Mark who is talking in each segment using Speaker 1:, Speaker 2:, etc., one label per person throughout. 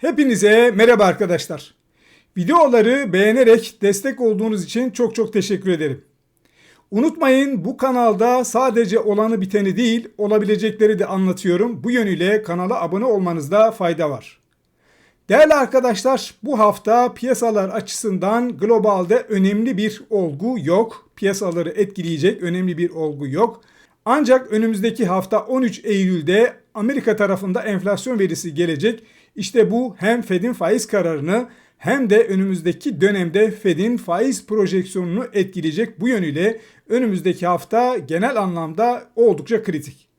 Speaker 1: Hepinize merhaba arkadaşlar. Videoları beğenerek destek olduğunuz için çok çok teşekkür ederim. Unutmayın bu kanalda sadece olanı biteni değil olabilecekleri de anlatıyorum. Bu yönüyle kanala abone olmanızda fayda var. Değerli arkadaşlar bu hafta piyasalar açısından globalde önemli bir olgu yok. Piyasaları etkileyecek önemli bir olgu yok. Ancak önümüzdeki hafta 13 Eylül'de Amerika tarafında enflasyon verisi gelecek. İşte bu hem Fed'in faiz kararını hem de önümüzdeki dönemde Fed'in faiz projeksiyonunu etkileyecek bu yönüyle önümüzdeki hafta genel anlamda oldukça kritik.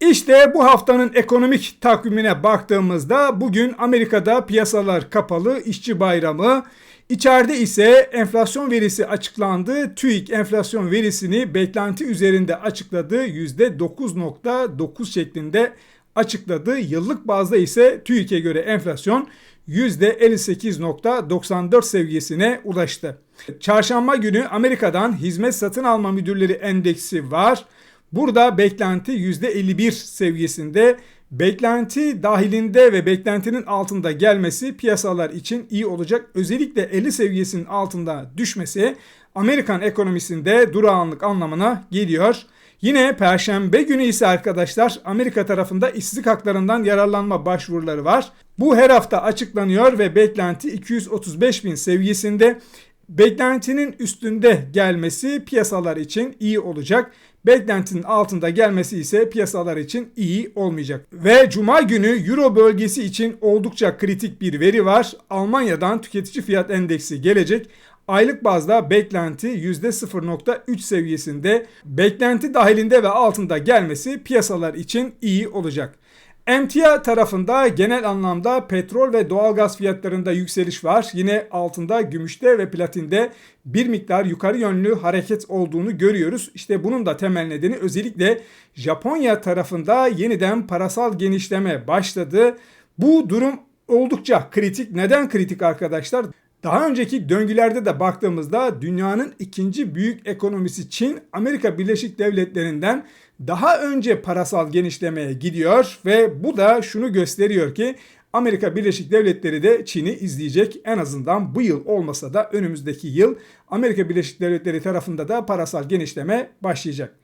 Speaker 1: İşte bu haftanın ekonomik takvimine baktığımızda bugün Amerika'da piyasalar kapalı, işçi bayramı. İçeride ise enflasyon verisi açıklandı. TÜİK enflasyon verisini beklenti üzerinde açıkladı. %9.9 şeklinde açıkladı. Yıllık bazda ise TÜİK'e göre enflasyon %58.94 seviyesine ulaştı. Çarşamba günü Amerika'dan hizmet satın alma müdürleri endeksi var. Burada beklenti %51 seviyesinde. Beklenti dahilinde ve beklentinin altında gelmesi piyasalar için iyi olacak. Özellikle 50 seviyesinin altında düşmesi Amerikan ekonomisinde durağanlık anlamına geliyor. Yine perşembe günü ise arkadaşlar Amerika tarafında işsizlik haklarından yararlanma başvuruları var. Bu her hafta açıklanıyor ve beklenti 235 bin seviyesinde. Beklentinin üstünde gelmesi piyasalar için iyi olacak. Beklentinin altında gelmesi ise piyasalar için iyi olmayacak. Ve cuma günü Euro bölgesi için oldukça kritik bir veri var. Almanya'dan tüketici fiyat endeksi gelecek. Aylık bazda beklenti %0.3 seviyesinde beklenti dahilinde ve altında gelmesi piyasalar için iyi olacak. Emtia tarafında genel anlamda petrol ve doğalgaz fiyatlarında yükseliş var. Yine altında, gümüşte ve platinde bir miktar yukarı yönlü hareket olduğunu görüyoruz. İşte bunun da temel nedeni özellikle Japonya tarafında yeniden parasal genişleme başladı. Bu durum oldukça kritik. Neden kritik arkadaşlar? Daha önceki döngülerde de baktığımızda dünyanın ikinci büyük ekonomisi Çin, Amerika Birleşik Devletleri'nden daha önce parasal genişlemeye gidiyor ve bu da şunu gösteriyor ki Amerika Birleşik Devletleri de Çin'i izleyecek. En azından bu yıl olmasa da önümüzdeki yıl Amerika Birleşik Devletleri tarafında da parasal genişleme başlayacak.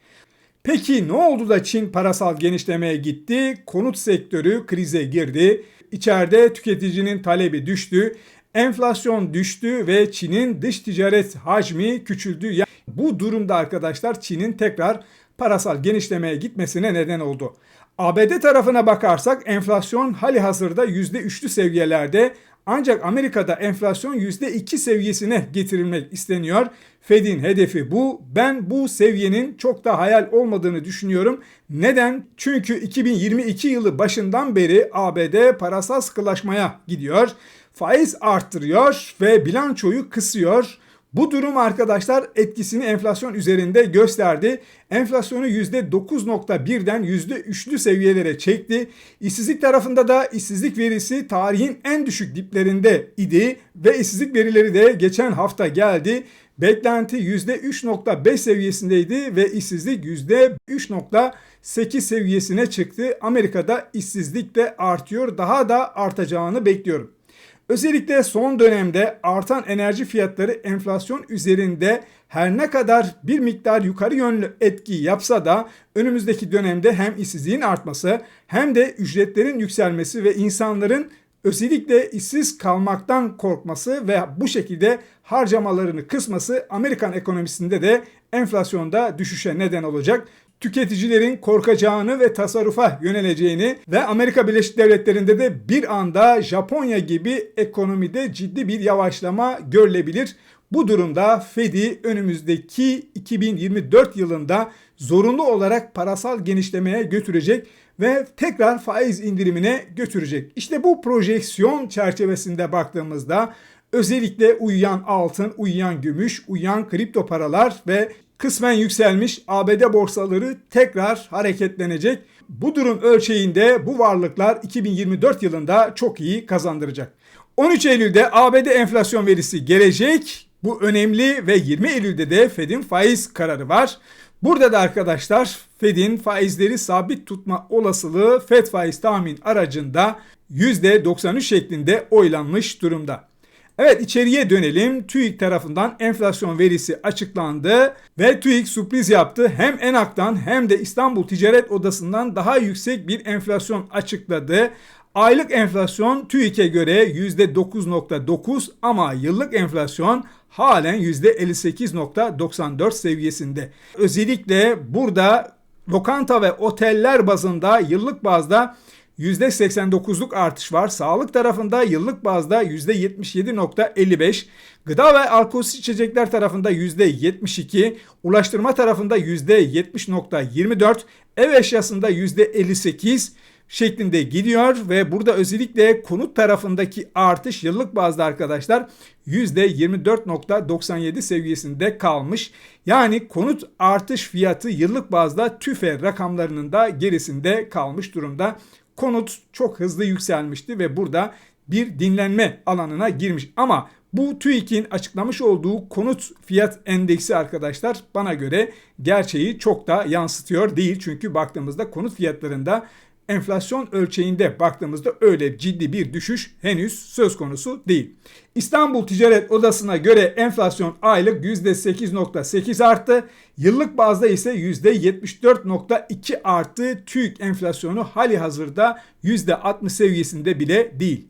Speaker 1: Peki ne oldu da Çin parasal genişlemeye gitti? Konut sektörü krize girdi. İçeride tüketicinin talebi düştü. Enflasyon düştü ve Çin'in dış ticaret hacmi küçüldü. Bu durumda arkadaşlar Çin'in tekrar parasal genişlemeye gitmesine neden oldu. ABD tarafına bakarsak enflasyon hali hazırda %3'lü seviyelerde ancak Amerika'da enflasyon %2 seviyesine getirilmek isteniyor. Fed'in hedefi bu. Ben bu seviyenin çok da hayal olmadığını düşünüyorum. Neden? Çünkü 2022 yılı başından beri ABD parasal sıkılaşmaya gidiyor. Faiz arttırıyor ve bilançoyu kısıyor. Bu durum arkadaşlar etkisini enflasyon üzerinde gösterdi. Enflasyonu %9.1'den %3'lü seviyelere çekti. İşsizlik tarafında da işsizlik verisi tarihin en düşük diplerinde idi ve işsizlik verileri de geçen hafta geldi. Beklenti %3.5 seviyesindeydi ve işsizlik %3.8 seviyesine çıktı. Amerika'da işsizlik de artıyor. Daha da artacağını bekliyorum. Özellikle son dönemde artan enerji fiyatları enflasyon üzerinde her ne kadar bir miktar yukarı yönlü etki yapsa da önümüzdeki dönemde hem işsizliğin artması hem de ücretlerin yükselmesi ve insanların özellikle işsiz kalmaktan korkması ve bu şekilde harcamalarını kısması Amerikan ekonomisinde de enflasyonda düşüşe neden olacak tüketicilerin korkacağını ve tasarrufa yöneleceğini ve Amerika Birleşik Devletleri'nde de bir anda Japonya gibi ekonomide ciddi bir yavaşlama görülebilir. Bu durumda Fed'i önümüzdeki 2024 yılında zorunlu olarak parasal genişlemeye götürecek ve tekrar faiz indirimine götürecek. İşte bu projeksiyon çerçevesinde baktığımızda özellikle uyuyan altın, uyuyan gümüş, uyuyan kripto paralar ve kısmen yükselmiş ABD borsaları tekrar hareketlenecek. Bu durum ölçeğinde bu varlıklar 2024 yılında çok iyi kazandıracak. 13 Eylül'de ABD enflasyon verisi gelecek. Bu önemli ve 20 Eylül'de de Fed'in faiz kararı var. Burada da arkadaşlar Fed'in faizleri sabit tutma olasılığı Fed faiz tahmin aracında %93 şeklinde oylanmış durumda. Evet içeriye dönelim. TÜİK tarafından enflasyon verisi açıklandı ve TÜİK sürpriz yaptı. Hem ENAK'tan hem de İstanbul Ticaret Odası'ndan daha yüksek bir enflasyon açıkladı. Aylık enflasyon TÜİK'e göre %9.9 ama yıllık enflasyon halen %58.94 seviyesinde. Özellikle burada lokanta ve oteller bazında yıllık bazda %89'luk artış var. Sağlık tarafında yıllık bazda %77.55, gıda ve alkolsüz içecekler tarafında %72, ulaştırma tarafında %70.24, ev eşyasında %58, şeklinde gidiyor ve burada özellikle konut tarafındaki artış yıllık bazda arkadaşlar %24.97 seviyesinde kalmış. Yani konut artış fiyatı yıllık bazda TÜFE rakamlarının da gerisinde kalmış durumda. Konut çok hızlı yükselmişti ve burada bir dinlenme alanına girmiş. Ama bu TÜİK'in açıklamış olduğu konut fiyat endeksi arkadaşlar bana göre gerçeği çok da yansıtıyor değil. Çünkü baktığımızda konut fiyatlarında enflasyon ölçeğinde baktığımızda öyle ciddi bir düşüş henüz söz konusu değil. İstanbul Ticaret Odası'na göre enflasyon aylık %8.8 arttı. Yıllık bazda ise %74.2 arttı. TÜİK enflasyonu hali hazırda %60 seviyesinde bile değil.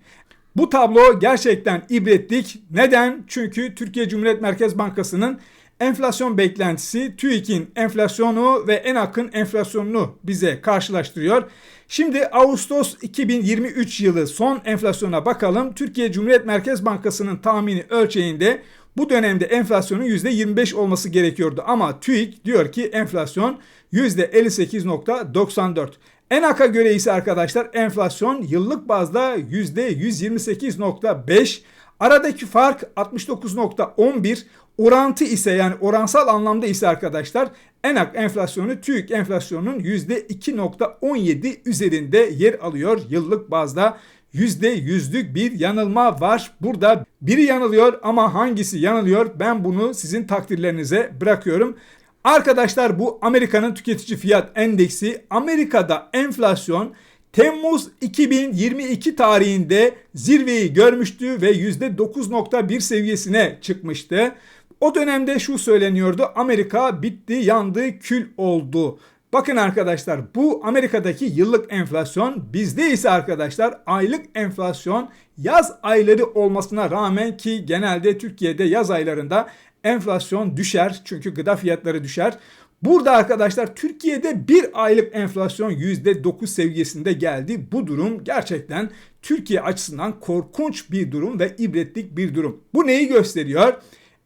Speaker 1: Bu tablo gerçekten ibretlik. Neden? Çünkü Türkiye Cumhuriyet Merkez Bankası'nın enflasyon beklentisi TÜİK'in enflasyonu ve ENAK'ın enflasyonunu bize karşılaştırıyor. Şimdi Ağustos 2023 yılı son enflasyona bakalım. Türkiye Cumhuriyet Merkez Bankası'nın tahmini ölçeğinde bu dönemde enflasyonun %25 olması gerekiyordu ama TÜİK diyor ki enflasyon %58.94. ENAK'a göre ise arkadaşlar enflasyon yıllık bazda %128.5. Aradaki fark 69.11. Orantı ise yani oransal anlamda ise arkadaşlar ENAK enflasyonu TÜİK enflasyonunun %2.17 üzerinde yer alıyor yıllık bazda. %100'lük bir yanılma var. Burada biri yanılıyor ama hangisi yanılıyor ben bunu sizin takdirlerinize bırakıyorum. Arkadaşlar bu Amerika'nın tüketici fiyat endeksi Amerika'da enflasyon Temmuz 2022 tarihinde zirveyi görmüştü ve %9.1 seviyesine çıkmıştı. O dönemde şu söyleniyordu. Amerika bitti, yandı, kül oldu. Bakın arkadaşlar bu Amerika'daki yıllık enflasyon bizde ise arkadaşlar aylık enflasyon yaz ayları olmasına rağmen ki genelde Türkiye'de yaz aylarında enflasyon düşer çünkü gıda fiyatları düşer. Burada arkadaşlar Türkiye'de bir aylık enflasyon %9 seviyesinde geldi. Bu durum gerçekten Türkiye açısından korkunç bir durum ve ibretlik bir durum. Bu neyi gösteriyor?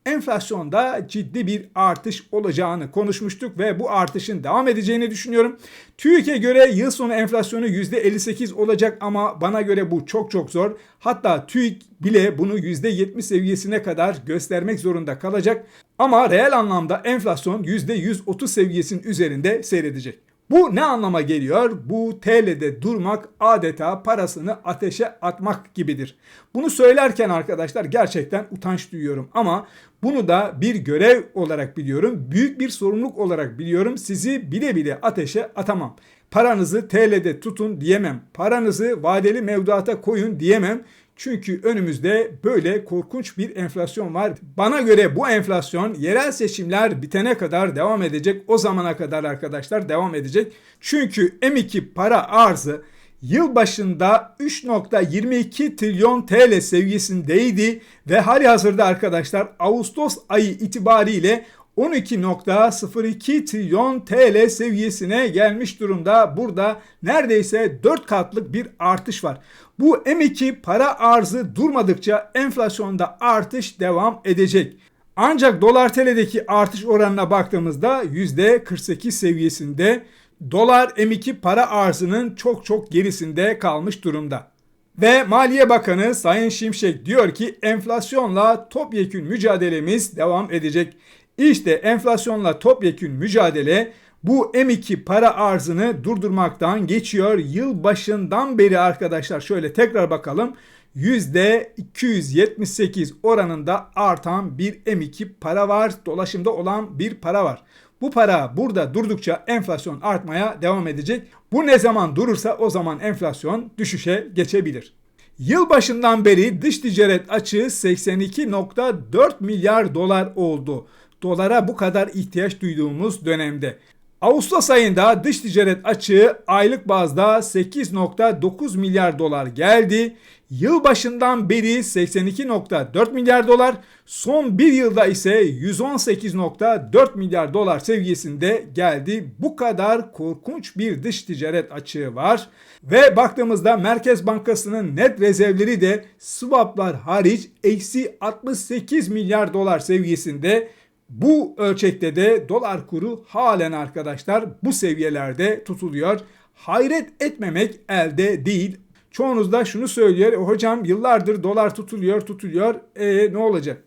Speaker 1: Enflasyonda ciddi bir artış olacağını konuşmuştuk ve bu artışın devam edeceğini düşünüyorum. TÜİK'e göre yıl sonu enflasyonu %58 olacak ama bana göre bu çok çok zor. Hatta TÜİK bile bunu %70 seviyesine kadar göstermek zorunda kalacak. Ama reel anlamda enflasyon %130 seviyesinin üzerinde seyredecek. Bu ne anlama geliyor? Bu TL'de durmak adeta parasını ateşe atmak gibidir. Bunu söylerken arkadaşlar gerçekten utanç duyuyorum ama bunu da bir görev olarak biliyorum. Büyük bir sorumluluk olarak biliyorum. Sizi bile bile ateşe atamam. Paranızı TL'de tutun diyemem. Paranızı vadeli mevduata koyun diyemem. Çünkü önümüzde böyle korkunç bir enflasyon var. Bana göre bu enflasyon yerel seçimler bitene kadar devam edecek. O zamana kadar arkadaşlar devam edecek. Çünkü M2 para arzı yıl başında 3.22 trilyon TL seviyesindeydi ve hali hazırda arkadaşlar Ağustos ayı itibariyle 12.02 trilyon TL seviyesine gelmiş durumda. Burada neredeyse 4 katlık bir artış var. Bu M2 para arzı durmadıkça enflasyonda artış devam edecek. Ancak dolar TL'deki artış oranına baktığımızda %48 seviyesinde dolar M2 para arzının çok çok gerisinde kalmış durumda. Ve Maliye Bakanı Sayın Şimşek diyor ki enflasyonla topyekün mücadelemiz devam edecek. İşte enflasyonla topyekün mücadele bu M2 para arzını durdurmaktan geçiyor. Yıl başından beri arkadaşlar şöyle tekrar bakalım. %278 oranında artan bir M2 para var. Dolaşımda olan bir para var. Bu para burada durdukça enflasyon artmaya devam edecek. Bu ne zaman durursa o zaman enflasyon düşüşe geçebilir. Yılbaşından beri dış ticaret açığı 82.4 milyar dolar oldu. Dolara bu kadar ihtiyaç duyduğumuz dönemde. Ağustos ayında dış ticaret açığı aylık bazda 8.9 milyar dolar geldi. Yılbaşından beri 82.4 milyar dolar, son bir yılda ise 118.4 milyar dolar seviyesinde geldi. Bu kadar korkunç bir dış ticaret açığı var. Ve baktığımızda Merkez Bankası'nın net rezervleri de swaplar hariç eksi 68 milyar dolar seviyesinde. Bu ölçekte de dolar kuru halen arkadaşlar bu seviyelerde tutuluyor. Hayret etmemek elde değil. Çoğunuz da şunu söylüyor. Hocam yıllardır dolar tutuluyor tutuluyor. E ne olacak?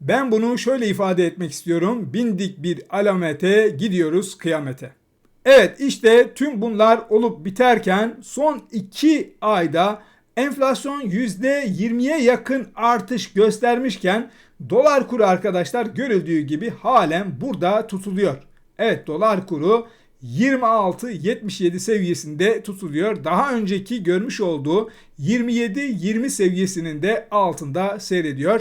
Speaker 1: Ben bunu şöyle ifade etmek istiyorum. Bindik bir alamete gidiyoruz kıyamete. Evet işte tüm bunlar olup biterken son 2 ayda enflasyon %20'ye yakın artış göstermişken dolar kuru arkadaşlar görüldüğü gibi halen burada tutuluyor. Evet dolar kuru 26-77 seviyesinde tutuluyor. Daha önceki görmüş olduğu 27-20 seviyesinin de altında seyrediyor.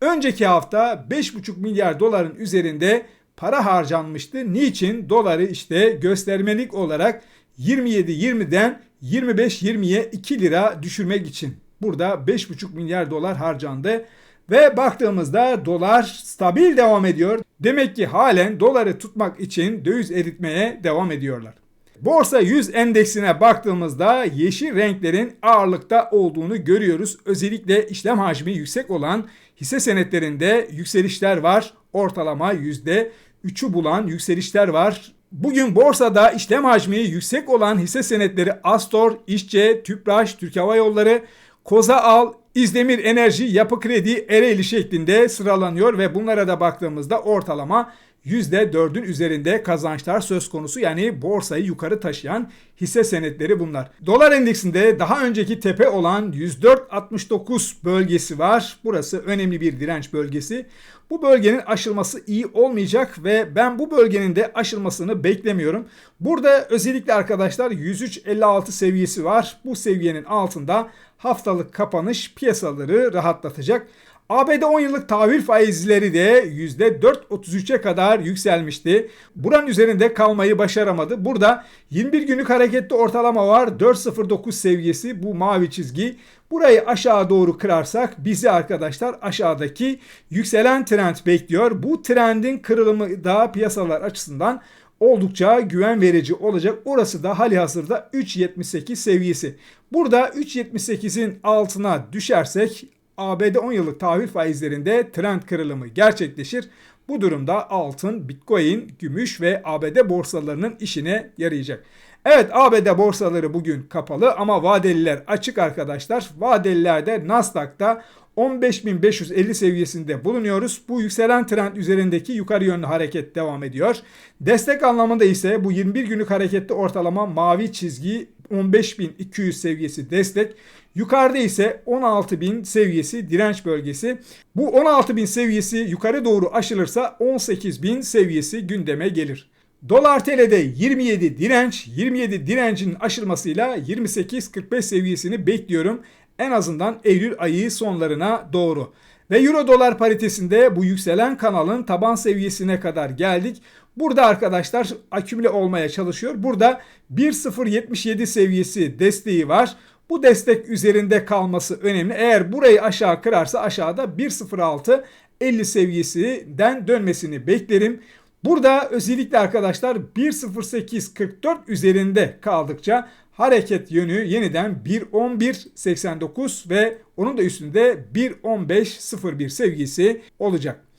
Speaker 1: Önceki hafta 5,5 milyar doların üzerinde para harcanmıştı. Niçin? Doları işte göstermelik olarak 27-20'den 25-20'ye 2 lira düşürmek için. Burada 5,5 milyar dolar harcandı. Ve baktığımızda dolar stabil devam ediyor. Demek ki halen doları tutmak için döviz eritmeye devam ediyorlar. Borsa 100 endeksine baktığımızda yeşil renklerin ağırlıkta olduğunu görüyoruz. Özellikle işlem hacmi yüksek olan hisse senetlerinde yükselişler var. Ortalama %3'ü bulan yükselişler var. Bugün borsada işlem hacmi yüksek olan hisse senetleri Astor, İşçe, Tüpraş, Türk Hava Yolları, Koza Al, İzdemir Enerji, Yapı Kredi, Ereğli şeklinde sıralanıyor ve bunlara da baktığımızda ortalama %4'ün üzerinde kazançlar söz konusu. Yani borsayı yukarı taşıyan hisse senetleri bunlar. Dolar endeksinde daha önceki tepe olan 104.69 bölgesi var. Burası önemli bir direnç bölgesi. Bu bölgenin aşılması iyi olmayacak ve ben bu bölgenin de aşılmasını beklemiyorum. Burada özellikle arkadaşlar 103.56 seviyesi var. Bu seviyenin altında haftalık kapanış piyasaları rahatlatacak. ABD 10 yıllık tahvil faizleri de %4.33'e kadar yükselmişti. Buranın üzerinde kalmayı başaramadı. Burada 21 günlük hareketli ortalama var. 4.09 seviyesi bu mavi çizgi. Burayı aşağı doğru kırarsak bizi arkadaşlar aşağıdaki yükselen trend bekliyor. Bu trendin kırılımı da piyasalar açısından oldukça güven verici olacak. Orası da hali hazırda 3.78 seviyesi. Burada 3.78'in altına düşersek ABD 10 yıllık tahvil faizlerinde trend kırılımı gerçekleşir. Bu durumda altın, bitcoin, gümüş ve ABD borsalarının işine yarayacak. Evet ABD borsaları bugün kapalı ama vadeliler açık arkadaşlar. Vadelilerde Nasdaq'ta 15.550 seviyesinde bulunuyoruz. Bu yükselen trend üzerindeki yukarı yönlü hareket devam ediyor. Destek anlamında ise bu 21 günlük harekette ortalama mavi çizgi 15.200 seviyesi destek. Yukarıda ise 16.000 seviyesi direnç bölgesi. Bu 16.000 seviyesi yukarı doğru aşılırsa 18.000 seviyesi gündeme gelir. Dolar TL'de 27 direnç, 27 direncin aşılmasıyla 28.45 seviyesini bekliyorum. En azından Eylül ayı sonlarına doğru. Ve Euro dolar paritesinde bu yükselen kanalın taban seviyesine kadar geldik. Burada arkadaşlar akümüle olmaya çalışıyor. Burada 1.077 seviyesi desteği var. Bu destek üzerinde kalması önemli. Eğer burayı aşağı kırarsa aşağıda 1.06 50 seviyesinden dönmesini beklerim. Burada özellikle arkadaşlar 1.08.44 üzerinde kaldıkça hareket yönü yeniden 1.11.89 ve onun da üstünde 1.15.01 seviyesi olacak.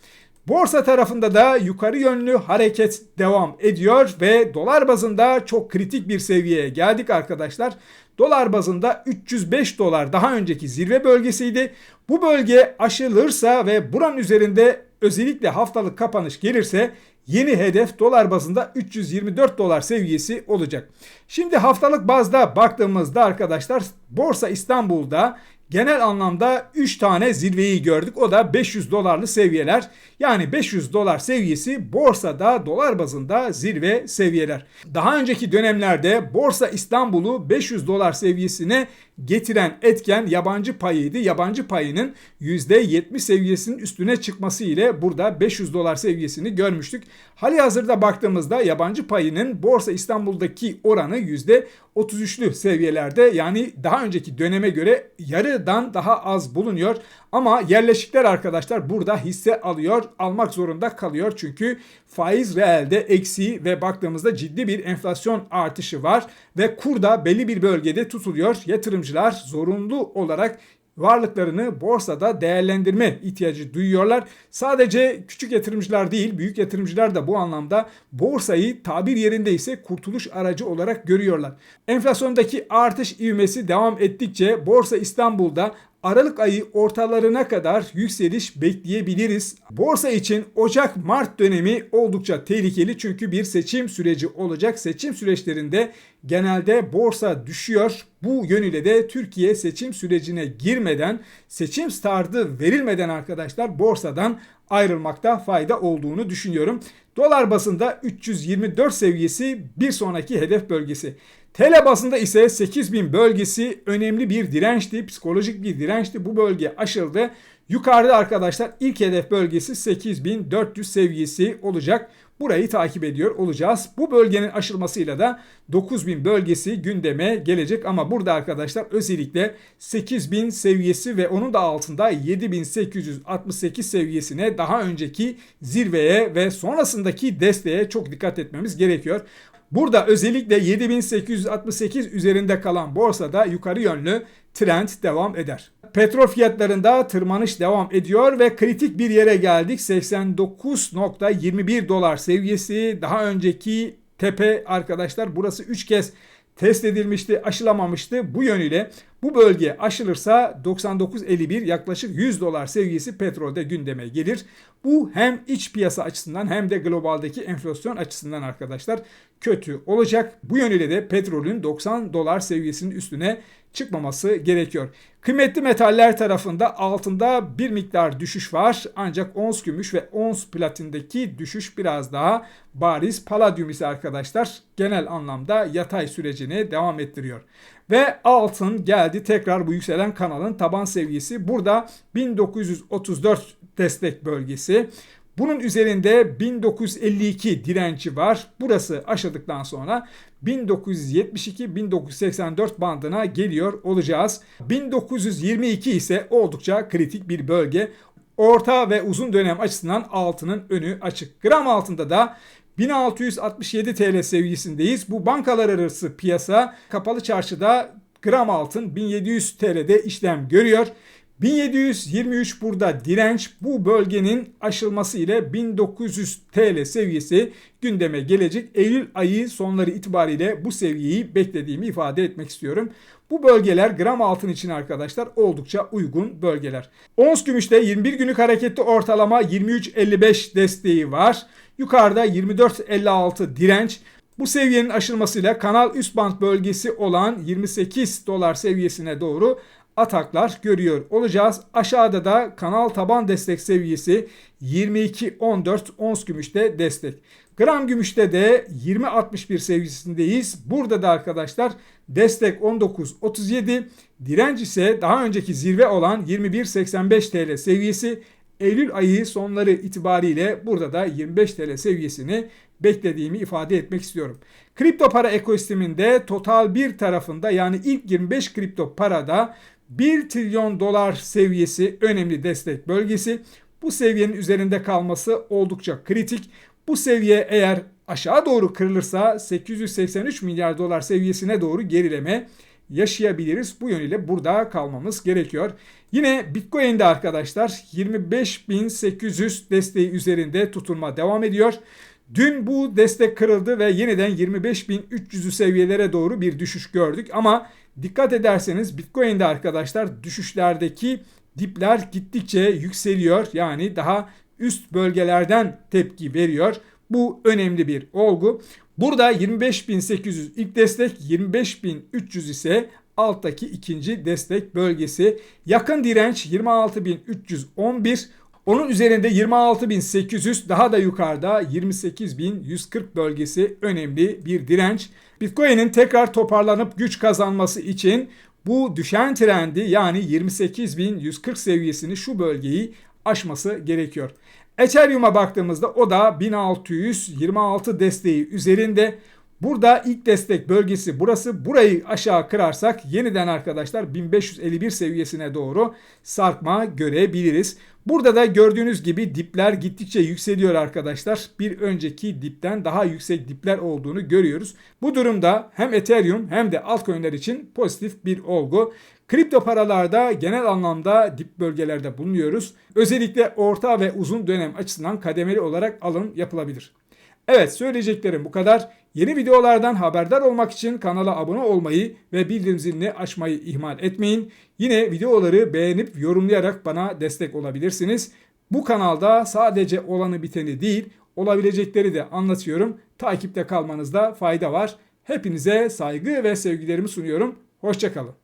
Speaker 1: Borsa tarafında da yukarı yönlü hareket devam ediyor ve dolar bazında çok kritik bir seviyeye geldik arkadaşlar. Dolar bazında 305 dolar daha önceki zirve bölgesiydi. Bu bölge aşılırsa ve buranın üzerinde özellikle haftalık kapanış gelirse yeni hedef dolar bazında 324 dolar seviyesi olacak. Şimdi haftalık bazda baktığımızda arkadaşlar Borsa İstanbul'da genel anlamda 3 tane zirveyi gördük. O da 500 dolarlı seviyeler. Yani 500 dolar seviyesi borsada dolar bazında zirve seviyeler. Daha önceki dönemlerde Borsa İstanbul'u 500 dolar seviyesine getiren etken yabancı payıydı. Yabancı payının %70 seviyesinin üstüne çıkması ile burada 500 dolar seviyesini görmüştük. Hali hazırda baktığımızda yabancı payının Borsa İstanbul'daki oranı %33'lü seviyelerde yani daha önceki döneme göre yarıdan daha az bulunuyor. Ama yerleşikler arkadaşlar burada hisse alıyor, almak zorunda kalıyor. Çünkü faiz reelde eksi ve baktığımızda ciddi bir enflasyon artışı var ve kur da belli bir bölgede tutuluyor. Yatırımcılar zorunlu olarak varlıklarını borsada değerlendirme ihtiyacı duyuyorlar. Sadece küçük yatırımcılar değil, büyük yatırımcılar da bu anlamda borsayı tabir yerinde ise kurtuluş aracı olarak görüyorlar. Enflasyondaki artış ivmesi devam ettikçe Borsa İstanbul'da Aralık ayı ortalarına kadar yükseliş bekleyebiliriz. Borsa için Ocak-Mart dönemi oldukça tehlikeli çünkü bir seçim süreci olacak. Seçim süreçlerinde genelde borsa düşüyor. Bu yönüyle de Türkiye seçim sürecine girmeden, seçim startı verilmeden arkadaşlar borsadan ayrılmakta fayda olduğunu düşünüyorum. Dolar basında 324 seviyesi bir sonraki hedef bölgesi. TL basında ise 8000 bölgesi önemli bir dirençti, psikolojik bir dirençti. Bu bölge aşıldı. Yukarıda arkadaşlar ilk hedef bölgesi 8400 seviyesi olacak. Burayı takip ediyor olacağız. Bu bölgenin aşılmasıyla da 9000 bölgesi gündeme gelecek ama burada arkadaşlar özellikle 8000 seviyesi ve onun da altında 7868 seviyesine daha önceki zirveye ve sonrasındaki desteğe çok dikkat etmemiz gerekiyor. Burada özellikle 7868 üzerinde kalan borsada yukarı yönlü trend devam eder. Petrol fiyatlarında tırmanış devam ediyor ve kritik bir yere geldik. 89.21 dolar seviyesi daha önceki tepe arkadaşlar burası 3 kez test edilmişti, aşılamamıştı. Bu yönüyle bu bölge aşılırsa 99.51 yaklaşık 100 dolar seviyesi petrolde gündeme gelir. Bu hem iç piyasa açısından hem de globaldeki enflasyon açısından arkadaşlar kötü olacak. Bu yönüyle de petrolün 90 dolar seviyesinin üstüne çıkmaması gerekiyor. Kıymetli metaller tarafında altında bir miktar düşüş var. Ancak ons gümüş ve ons platindeki düşüş biraz daha bariz. Paladyum ise arkadaşlar genel anlamda yatay sürecini devam ettiriyor. Ve altın geldi tekrar bu yükselen kanalın taban seviyesi. Burada 1934 destek bölgesi. Bunun üzerinde 1952 direnci var. Burası aşıldıktan sonra 1972-1984 bandına geliyor olacağız. 1922 ise oldukça kritik bir bölge. Orta ve uzun dönem açısından altının önü açık. Gram altında da 1667 TL seviyesindeyiz. Bu bankalar arası piyasa kapalı çarşıda gram altın 1700 TL'de işlem görüyor. 1723 burada direnç bu bölgenin aşılması ile 1900 TL seviyesi gündeme gelecek. Eylül ayı sonları itibariyle bu seviyeyi beklediğimi ifade etmek istiyorum. Bu bölgeler gram altın için arkadaşlar oldukça uygun bölgeler. Ons gümüşte 21 günlük hareketli ortalama 23.55 desteği var. Yukarıda 24.56 direnç. Bu seviyenin aşılmasıyla kanal üst band bölgesi olan 28 dolar seviyesine doğru ataklar görüyor olacağız. Aşağıda da kanal taban destek seviyesi 22.14 ons gümüşte destek. Gram gümüşte de 20.61 seviyesindeyiz. Burada da arkadaşlar destek 19.37 direnç ise daha önceki zirve olan 21.85 TL seviyesi. Eylül ayı sonları itibariyle burada da 25 TL seviyesini beklediğimi ifade etmek istiyorum. Kripto para ekosisteminde total bir tarafında yani ilk 25 kripto parada 1 trilyon dolar seviyesi önemli destek bölgesi. Bu seviyenin üzerinde kalması oldukça kritik. Bu seviye eğer aşağı doğru kırılırsa 883 milyar dolar seviyesine doğru gerileme yaşayabiliriz. Bu yönüyle burada kalmamız gerekiyor. Yine Bitcoin'de arkadaşlar 25.800 desteği üzerinde tutunma devam ediyor. Dün bu destek kırıldı ve yeniden 25.300'ü seviyelere doğru bir düşüş gördük ama Dikkat ederseniz Bitcoin'de arkadaşlar düşüşlerdeki dipler gittikçe yükseliyor. Yani daha üst bölgelerden tepki veriyor. Bu önemli bir olgu. Burada 25.800 ilk destek, 25.300 ise alttaki ikinci destek bölgesi. Yakın direnç 26.311. Onun üzerinde 26.800 daha da yukarıda 28.140 bölgesi önemli bir direnç. Bitcoin'in tekrar toparlanıp güç kazanması için bu düşen trendi yani 28.140 seviyesini şu bölgeyi aşması gerekiyor. Ethereum'a baktığımızda o da 1626 desteği üzerinde. Burada ilk destek bölgesi burası. Burayı aşağı kırarsak yeniden arkadaşlar 1551 seviyesine doğru sarkma görebiliriz. Burada da gördüğünüz gibi dipler gittikçe yükseliyor arkadaşlar. Bir önceki dipten daha yüksek dipler olduğunu görüyoruz. Bu durumda hem Ethereum hem de altcoin'ler için pozitif bir olgu. Kripto paralarda genel anlamda dip bölgelerde bulunuyoruz. Özellikle orta ve uzun dönem açısından kademeli olarak alım yapılabilir. Evet söyleyeceklerim bu kadar. Yeni videolardan haberdar olmak için kanala abone olmayı ve bildirim zilini açmayı ihmal etmeyin. Yine videoları beğenip yorumlayarak bana destek olabilirsiniz. Bu kanalda sadece olanı biteni değil, olabilecekleri de anlatıyorum. Takipte kalmanızda fayda var. Hepinize saygı ve sevgilerimi sunuyorum. Hoşçakalın.